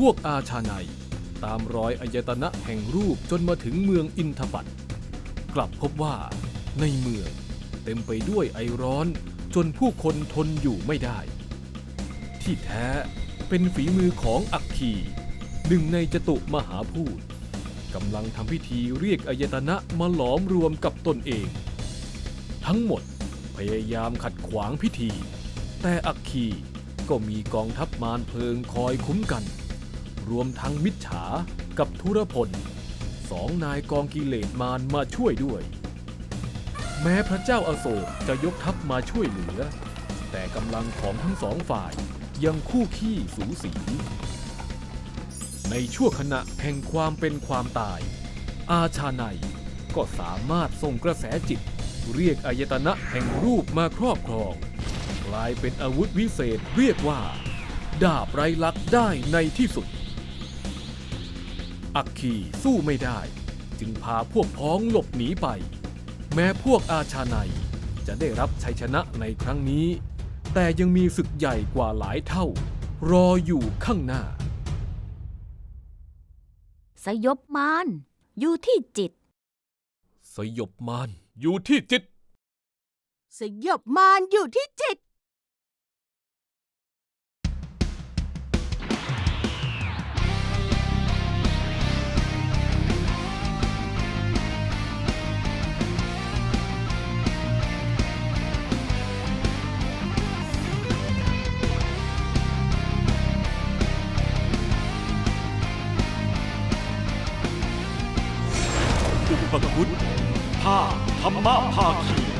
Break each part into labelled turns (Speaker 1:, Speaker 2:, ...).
Speaker 1: พวกอาชาไนตามรอยอายตนะแห่งรูปจนมาถึงเมืองอินทปัตกลับพบว่าในเมืองเต็มไปด้วยไอร้อนจนผู้คนทนอยู่ไม่ได้ ที่แท้เป็นฝีมือของอักคีหนึ่งในจตุมหาพูดกำลังทำพิธีเรียกอายตนะมาหลอมรวมกับตนเอง ทั้งหมดพยายามขัดขวางพิธี แต่อักคีก็มีกองทัพมารเพลิงคอยคุ้มกัน รวมทั้งมิจฉากับธุรพลสองนายกองกิเลสมารมาช่วยด้วย แม้พระเจ้าอาโศกจะยกทัพมาช่วยเหลือ แต่กำลังของทั้งสองฝ่ายยังคู่ขี้สูสี ในชั่วขณะแห่งความเป็นความตาย อาชาไนก็สามารถส่งกระแสจิต เรียกอายตนะแห่งรูปมาครอบครอง กลายเป็นอาวุธวิเศษเรียกว่า ดาบไรลักษ์ได้ในที่สุด อักคีสู้ไม่ได้ จึงพาพวกพ้องหลบหนีไป แม้พวกอาชาไนยจะได้รับชัยชนะในครั้งนี้ แต่ยังมีศึกใหญ่กว่าหลายเท่า รออยู่ข้างหน้า
Speaker 2: สยบมารอยู่ที่จิต
Speaker 1: สยบมารอยู่ที่จิต
Speaker 3: สยบมารอยู่ที่จิต
Speaker 4: อุปคุณภาค
Speaker 5: ธรรมภาคี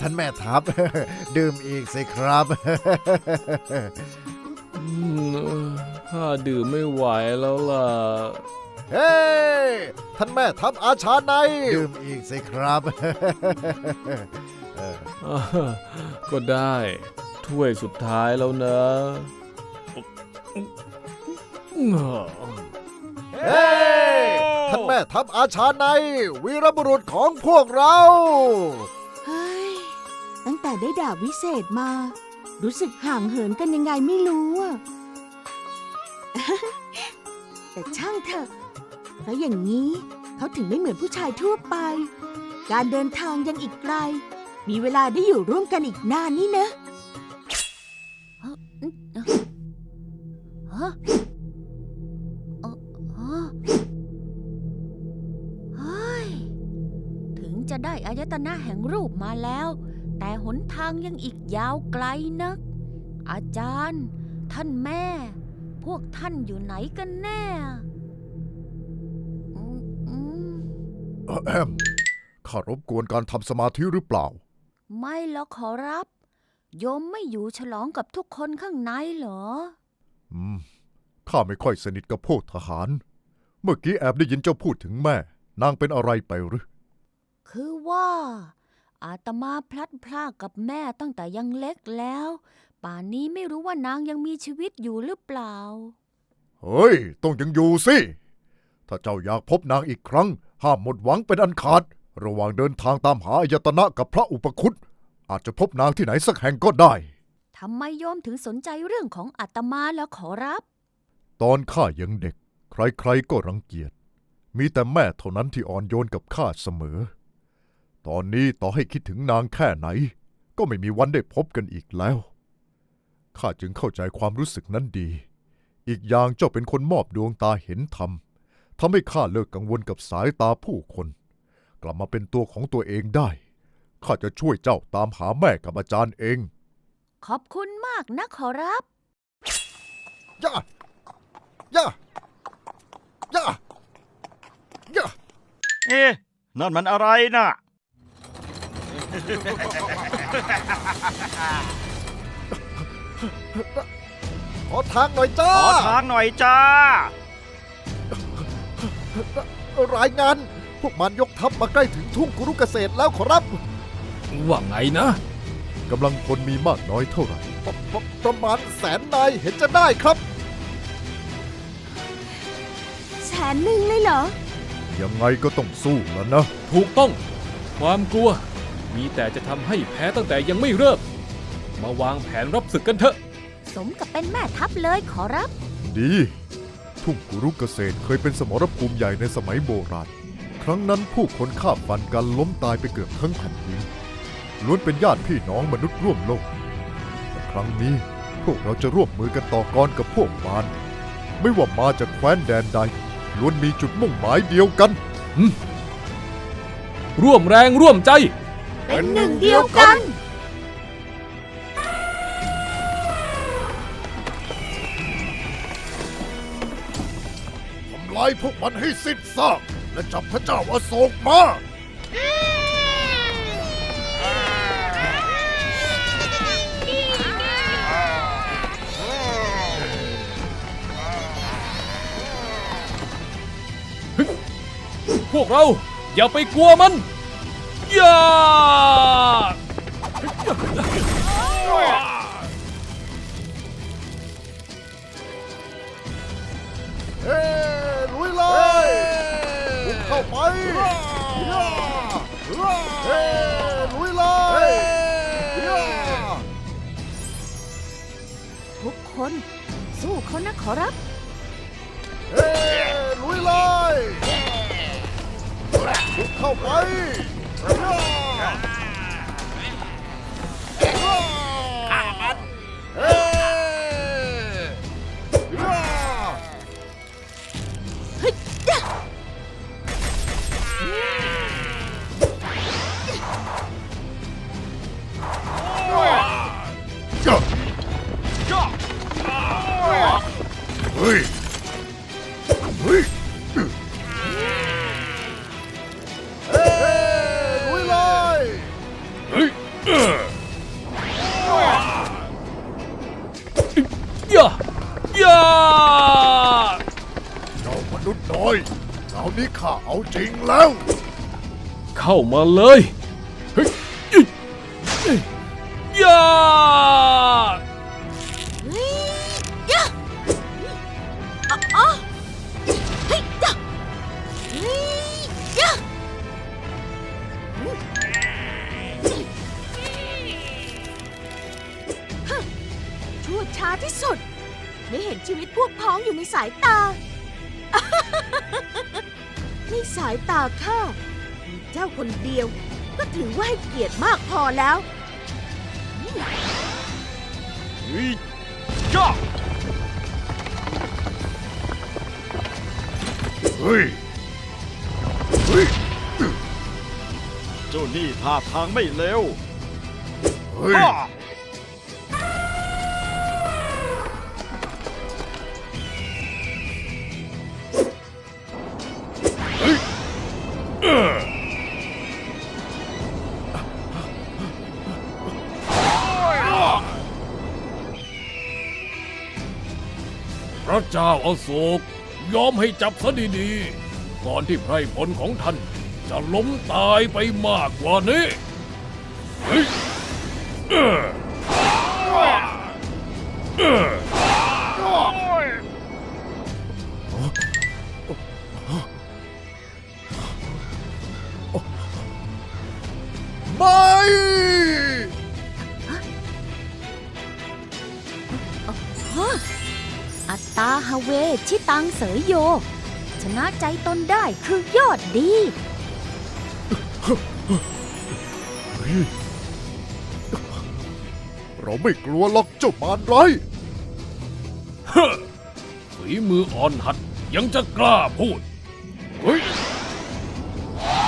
Speaker 5: ท่า
Speaker 6: นแม่ทัพ ดื่มอีกสิครับ
Speaker 1: อืมข้าดื่มไม่ไหวแล้วล่ะ
Speaker 6: เฮ้ยท่านแม่ทัพอาชาในยดื่มอีกสิครับเออ
Speaker 1: อ่าก็ได้ ถ้วยสุดท้ายแล้วนะ
Speaker 6: เฮ้ยท่านแม่ทัพอาชาในยวีรบุรุษของพวกเรา
Speaker 3: เฮ้ย ตั้งแต่ได้ดาบวิเศษมา รู้สึกห่างเหินกันยังไงไม่รู้อะแต่ช่างเถอะเพราะอย่างนี้เขาถึงไม่เหมือนผู้ชายทั่วไป การเดินทางยังอีกไกล มีเวลาได้อยู่ร่วมกันอีกนานนี่นะ
Speaker 2: ถึงจะได้อายตนะแห่งรูปมาแล้ว แต่หนทางยังอีกยาวไกลนัก อาจารย์ ท่านแม่ พวกท่านอยู่ไหนกันแน่อืมอืม
Speaker 6: เอ่อแอมข้ารบกวนการทำสมาธิหรือเปล่า
Speaker 2: ไม่หรอกขอรับ โยมไม่อยู่ฉลองกับทุกคนข้างในเหรอ
Speaker 6: อืม ข้าไม่ค่อยสนิทกับพวกทหาร เมื่อกี้แอบได้ยินเจ้าพูดถึงแม่ นางเป็นอะไรไปหรือ
Speaker 2: คือว่า อาตมาพลัดพรากกับแม่ตั้งแต่ยังเล็กแล้ว ป่านนี้ไม่รู้ว่านางยังมีชีวิตอยู่หรือเปล่า
Speaker 6: เฮ้ย ต้องยังอยู่สิ ถ้าเจ้าอยากพบนางอีกครั้ง ห้ามหมดหวังเป็นอันขาด ระหว่างเดินทางตามหาอายตนะกับพระอุปคุตอาจจะพบนางที่ไหนสักแห่งก็ได้
Speaker 2: ทำไมโยมถึงสนใจเรื่องของอาตมาแล้วขอรับ
Speaker 6: ตอนข้ายังเด็ก ใครๆก็รังเกียจ มีแต่แม่เท่านั้นที่อ่อนโยนกับข้าเสมอ ตอนนี้ต่อให้คิดถึงนางแค่ไหน ก็ไม่มีวันได้พบกันอีกแล้ว ข้าจึงเข้าใจความรู้สึกนั้นดี อีกอย่างเจ้าเป็นคนมอบดวงตาเห็นธรรมทำให้ข้าเลิกกังวลกับสายตาผู้คน กลับมาเป็นตัวของตัวเองได้ ข้าจะช่วยเจ้าตามหาแม่กับอาจารย์เอง
Speaker 2: ขอบคุณมากนะขอรับ
Speaker 6: ย่า ย่า ย่า ย่า
Speaker 4: เอ๊ะนั่นมันอะไรน่ะ
Speaker 6: ขอทางหน่อยจ้า
Speaker 4: ขอทางหน่อยจ้า
Speaker 6: รายงาน พวกมันยกทัพมาใกล้ถึงทุ่งกุรุเกษตรแล้วขอรับ
Speaker 1: ว่าไงนะ
Speaker 6: กำลังพลมีมากน้อยเท่าไหร่ปปประมาณแสนนายเห็นจะได้ครับ
Speaker 3: แสนหนึ่งเลยเหรอ
Speaker 6: ยังไงก็ต้องสู้แล้วนะ
Speaker 1: ถูกต้อง ความกลัว มีแต่จะทำให้แพ้ตั้งแต่ยังไม่เริ่ม มาวางแผนรับศึกกันเถอะ
Speaker 2: สมกับเป็นแม่ทัพเลยขอรับ
Speaker 6: ดี ทุ่งกุรุเกษตรเคยเป็นสมรภูมิใหญ่ในสมัยโบราณ ครั้งนั้นผู้คนฆ่าฟันกันล้มตายไปเกือบทั้งแผ่นดินล้วนเป็นญาติพี่น้องมนุษย์ร่วมโลก แต่ครั้งนี้พวกเราจะร่วมมือกันต่อกรกับพวกมารไม่ว่ามาจากแคว้นแดนใด ล้วนมีจุดมุ่งหมายเดียวกัน
Speaker 1: ร่วมแรงร่วมใจ
Speaker 3: เป็นหนึ่งเดียวกัน
Speaker 6: ทำลายพวกมันให้สิ้นซากและจับพระเจ้าอโศกมา
Speaker 1: พวกเราอย่าไปกลัวมันอ ยา
Speaker 6: เฮ้ลุยเลยบุกเข้าไปเฮ้ลุยเลย
Speaker 2: ทุกคน สู้เขานะขอรับ
Speaker 6: เฮ้ลุยเลยบุกเข้าไป เเข้า
Speaker 1: มาเลยเฮ้ยอิ๊ยเอ้ยอย่า
Speaker 3: ชั่วช้าที่สุด ไม่เห็นชีวิตพวกพ้องอยู่ในสายตา ในสายตาข้า เจ้าคนเดียว ก็ถือว่าให้เกียรติมากพอแล้ว
Speaker 4: เฮ้ยจ้า
Speaker 6: เฮ้ยเฮ้ย
Speaker 4: เจ้านี่ท่าทางไม่เร็ว
Speaker 6: เฮ้ย
Speaker 4: ฮ่า
Speaker 1: ระเจ้าอโศกยอมให้จับซะดีๆ ก่อนที่ไพรพลของท่านจะล้มตายไปมากกว่านี้
Speaker 2: ตังเสยโย ชนะใจตนได้คือยอดดี
Speaker 6: เราไม่กลัวหรอกเจ้ามารร้าย
Speaker 1: ฝีมืออ่อนหัดยังจะกล้าพูด เฮ้ย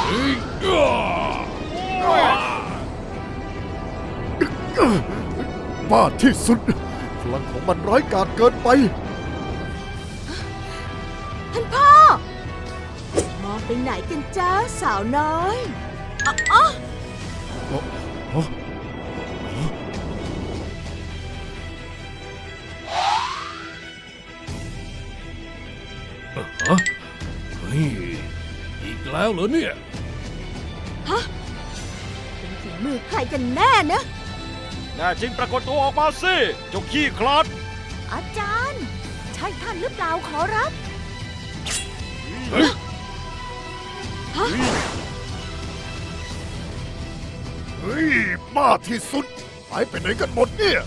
Speaker 1: เฮ้ยอ้า
Speaker 6: บ้าที่สุด พลังของมันร้ายกาจเกินไป
Speaker 3: ไปไหนกันจ้าสาวน้อยอ๋อ
Speaker 1: ฮะเฮ้ยอีกแล้วเหรอเนี่ย
Speaker 3: เป็นฝีมือใครกันแน่นะ
Speaker 4: แน่จริงปรากฏตัวออกมาสิเจ้าขี้คลาด
Speaker 2: อาจารย์ ใช่ท่านหรือเปล่าขอรับ
Speaker 1: เฮ้ย
Speaker 6: เฮ้ยบ้าที่สุด หายไปไหนกันหมดเนี่ย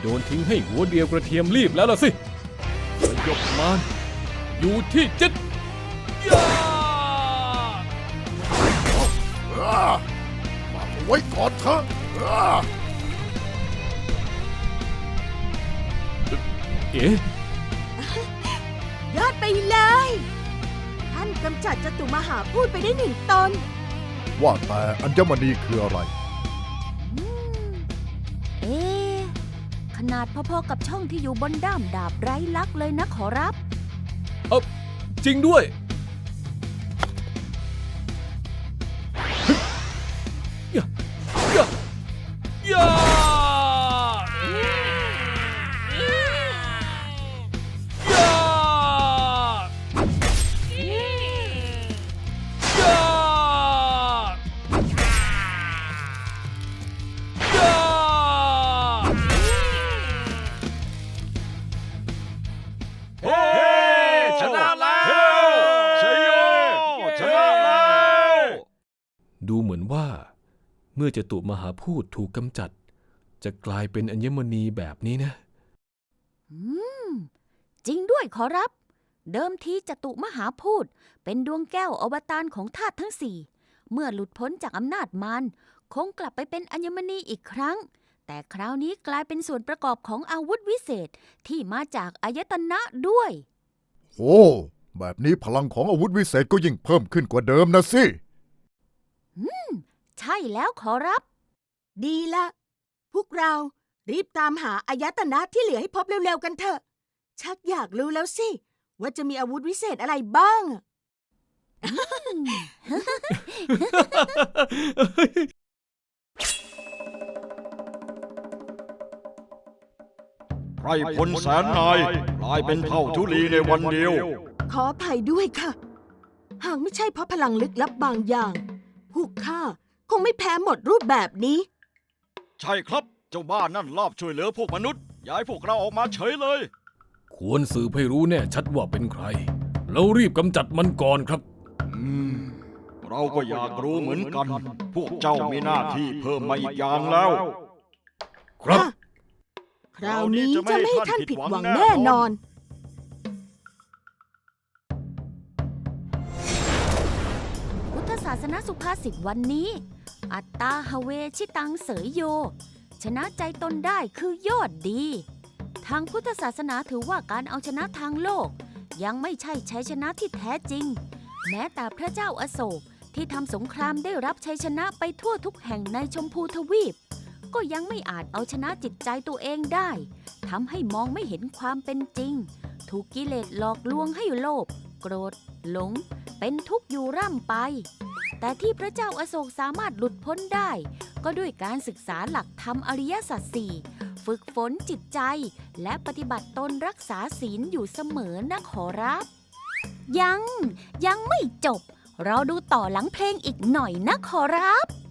Speaker 1: โดนทิ้งให้หัวเดียวกระเทียมรีบแล้วล่ะสิสยบมารอยู่ที่จิตยา
Speaker 6: อ่าฝากเอาไว้ก่อนเถอะอ่าย
Speaker 1: เอ๊ะ
Speaker 3: ยอดไปเลย ท่านกำจัดจตุมหาพูดไปได้หนึ่งตน
Speaker 6: ว่าแต่อัญมณีคืออะไร
Speaker 2: เอ๊ะขนาดพอๆกับช่องที่อยู่บนด้ามดาบไร้ลักษณ์เลยนะขอรับ
Speaker 1: เออจริงด้วย ดูเหมือนว่า เมื่อจตุมหาพูดถูกกำจัด จะกลายเป็นอัญมณีแบบนี้นะ
Speaker 2: อืม จริงด้วยขอรับ เดิมทีจตุมหาพูด เป็นดวงแก้วอวตารของธาตุทั้งสี่ เมื่อหลุดพ้นจากอำนาจมารคงกลับไปเป็นอัญมณีอีกครั้ง แต่คราวนี้กลายเป็นส่วนประกอบของอาวุธวิเศษที่มาจากอายตนะด้วย
Speaker 6: โอ้ แบบนี้พลังของอาวุธวิเศษก็ยิ่งเพิ่มขึ้นกว่าเดิมนะสิ
Speaker 2: ใช่แล้วขอรับ
Speaker 3: ดีละ พวกเรารีบตามหาอายตนะที่เหลือให้พบเร็วๆกันเถอะ ชักอยากรู้แล้วสิ ว่าจะมีอาวุธวิเศษอะไรบ้าง
Speaker 4: ไพรพลแสนนายกลายเป็นเท่าทุลีในวันเดียว
Speaker 3: ขออภัยด้วยค่ะ หากไม่ใช่เพราะพลังลึกลับบางอย่าง พวกข้าคงไม่แพ้หมดรูปแบบนี้
Speaker 4: ใช่ครับ เจ้าบ้านนั่นรอบช่วยเหลือพวกมนุษย์ ย้ายพวกเราออกมาเฉยเลย
Speaker 1: ควรสืบให้รู้แน่ชัดว่าเป็นใคร แล้วรีบกำจัดมันก่อนครับ
Speaker 4: อืม เราก็อยากรู้เหมือนกัน พวกเจ้ามีหน้าที่เพิ่มมาอีกอย่างแล้ว
Speaker 1: ครับ
Speaker 3: คราวนี้จะไม่ให้ท่านผิดหวังแน่นอน
Speaker 2: ศาสนสุภาษิตวันนี้ อัตตาฮะเวชิตังเสยโย ชนะใจตนได้คือยอดดี ทางพุทธศาสนาถือว่าการเอาชนะทางโลก ยังไม่ใช่ชัยชนะที่แท้จริง แม้แต่พระเจ้าอาโศกที่ทำสงครามได้รับชัยชนะไปทั่วทุกแห่งในชมพูทวีป ก็ยังไม่อาจเอาชนะจิตใจตัวเองได้ทำให้มองไม่เห็นความเป็นจริง ถูกกิเลสหลอกลวงให้โลภโกรธ หลง เป็นทุกข์อยู่ร่ำไป แต่ที่พระเจ้าอาโศกสามารถหลุดพ้นได้ ก็ด้วยการศึกษาหลักธรรมอริยสัจสี่ฝึกฝนจิตใจ และปฏิบัติตนรักษาศีลอยู่เสมอนะขอรับ ยัง ยังไม่จบ เราดูต่อหลังเพลงอีกหน่อยนะขอรับ
Speaker 7: บ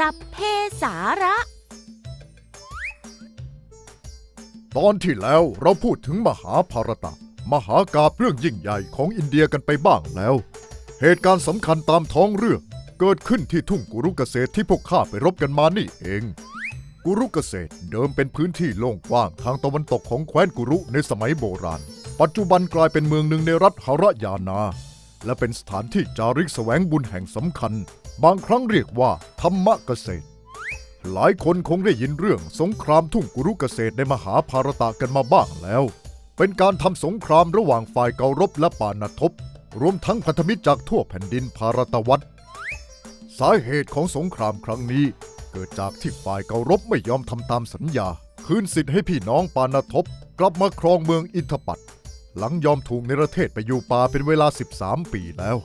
Speaker 7: สัพเพสาระ ตอนที่แล้วเรา
Speaker 6: พูดถึงมหาภารตะ มหากาบเรื่องยิ่งใหญ่ของอินเดียกันไปบ้างแล้ว เหตุการณ์สำคัญตามท้องเรื่อง เกิดขึ้นที่ทุ่งกุรุกเกษตรที่พวกข้าไปรบกันมานี่เอง กุรุกเกษตรเดิมเป็นพื้นที่โล่งกว้างทางตะวันตกของแคว้นกุรุในสมัยโบราณ ปัจจุบันกลายเป็นเมืองหนึ่งในรัฐหรยานา และเป็นสถานที่จาริกแสวงบุญแห่งสำคัญ บางครั้งเรียกว่าธรรมเกษตร หลายคนคงได้ยินเรื่องสงครามทุ่งกุรุเกษตรในมหาภารตะกันมาบ้างแล้ว เป็นการทำสงครามระหว่างฝ่ายเการบและปานทบ รวมทั้งพันธมิตรจากทั่วแผ่นดินภารตวัตสาเหตุของสงครามครั้งนี้ เกิดจากที่ฝ่ายเการบไม่ยอมทำตามสัญญา คืนสิทธิ์ให้พี่น้องปานทบ กลับมาครองเมืองอินทปัตหลังยอมถูกในประเทศไปอยู่ป่าเป็นเวลา 13 ปีแล้ว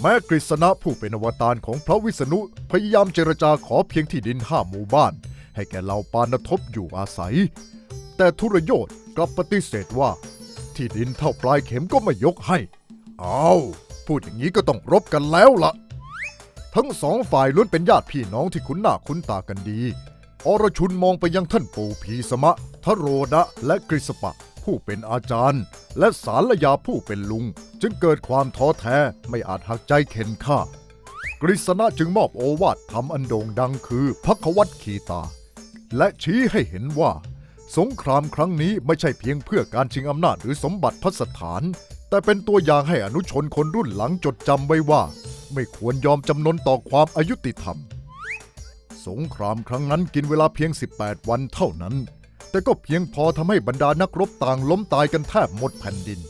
Speaker 6: แม้กฤษณะผู้เป็นอวตารของพระวิษณุพยายามเจรจาขอเพียงที่ดินห้าหมู่บ้าน ให้แก่เหล่าปานทบอยู่อาศัย แต่ทุรโยธกลับปฏิเสธว่า ที่ดินเท่าปลายเข็มก็ไม่ยกให้ เอ้าพูดอย่างนี้ก็ต้องรบกันแล้วล่ะ ทั้งสองฝ่ายล้วนเป็นญาติพี่น้องที่คุ้นหน้าคุ้นตากันดี อรชุนมองไปยังท่านปู่พีสมะทโรดะและกฤษปะ ผู้เป็นอาจารย์ และสารยาผู้เป็นลุง จึงเกิดความท้อแท้ไม่อาจหักใจเข็นฆ่ากฤษณะจึงมอบโอวาททำอันโด่งดังคือพักวัตขีตา และชี้ให้เห็นว่า สงครามครั้งนี้ไม่ใช่เพียงเพื่อการชิงอำนาจหรือสมบัติพัสถาน แต่เป็นตัวอย่างให้อนุชนคนรุ่นหลังจดจำไว้ว่า ไม่ควรยอมจำนนต่อความอายุติธรรม สงครามครั้งนั้นกินเวลาเพียง 18 วันเท่านั้น แต่ก็เพียงพอทำให้บรรดานักรบต่างล้มตายกันแทบหมดแผ่นดิน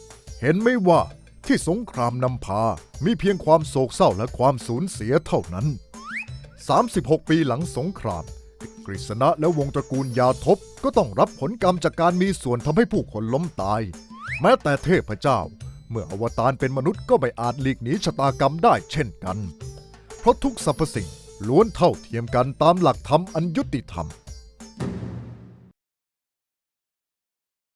Speaker 6: เห็นไหมว่าที่สงครามนำพา มีเพียงความโศกเศร้าและความสูญเสียเท่านั้น 36 ปีหลังสงคราม กฤษณะและวงตระกูลยาทบก็ต้องรับผลกรรมจากการมีส่วนทำให้ผู้คนล้มตาย แม้แต่เทพเจ้า เมื่ออวตารเป็นมนุษย์ก็ไม่อาจหลีกหนีชะตากรรมได้เช่นกัน เพราะทุกสรรพสิ่งล้วนเท่าเทียมกันตามหลักธรรมอันยุติธรรม